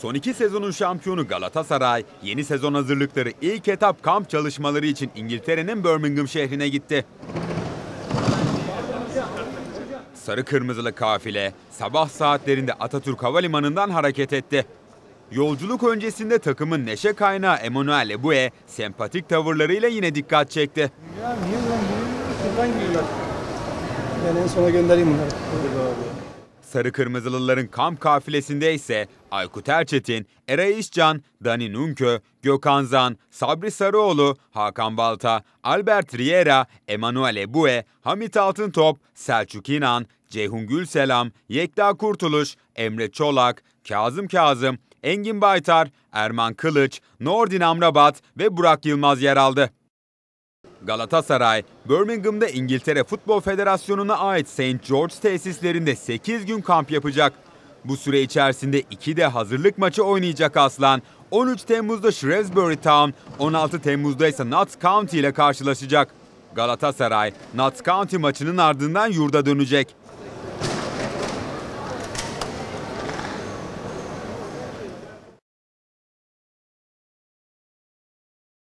Son iki sezonun şampiyonu Galatasaray, yeni sezon hazırlıkları ilk etap kamp çalışmaları için İngiltere'nin Birmingham şehrine gitti. Sarı kırmızılı kafile sabah saatlerinde Atatürk Havalimanı'ndan hareket etti. Yolculuk öncesinde takımın neşe kaynağı Emmanuel Ebue sempatik tavırlarıyla yine dikkat çekti. Ya niye lan giriyorlar. Ben en sona göndereyim bunları. Sarı Kırmızılıların kamp kafilesinde ise Aykut Erçetin, Eray İşcan, Dani Nunkö, Gökhan Zan, Sabri Sarıoğlu, Hakan Balta, Albert Riera, Emanuel Ebue, Hamit Altıntop, Selçuk İnan, Ceyhun Gülselam, Yekta Kurtuluş, Emre Çolak, Kazım Kazım, Engin Baytar, Erman Kılıç, Nordin Amrabat ve Burak Yılmaz yer aldı. Galatasaray, Birmingham'da İngiltere Futbol Federasyonu'na ait St. George tesislerinde 8 gün kamp yapacak. Bu süre içerisinde iki de hazırlık maçı oynayacak Aslan. 13 Temmuz'da Shrewsbury Town, 16 Temmuz'da ise Notts County ile karşılaşacak. Galatasaray, Notts County maçının ardından yurda dönecek.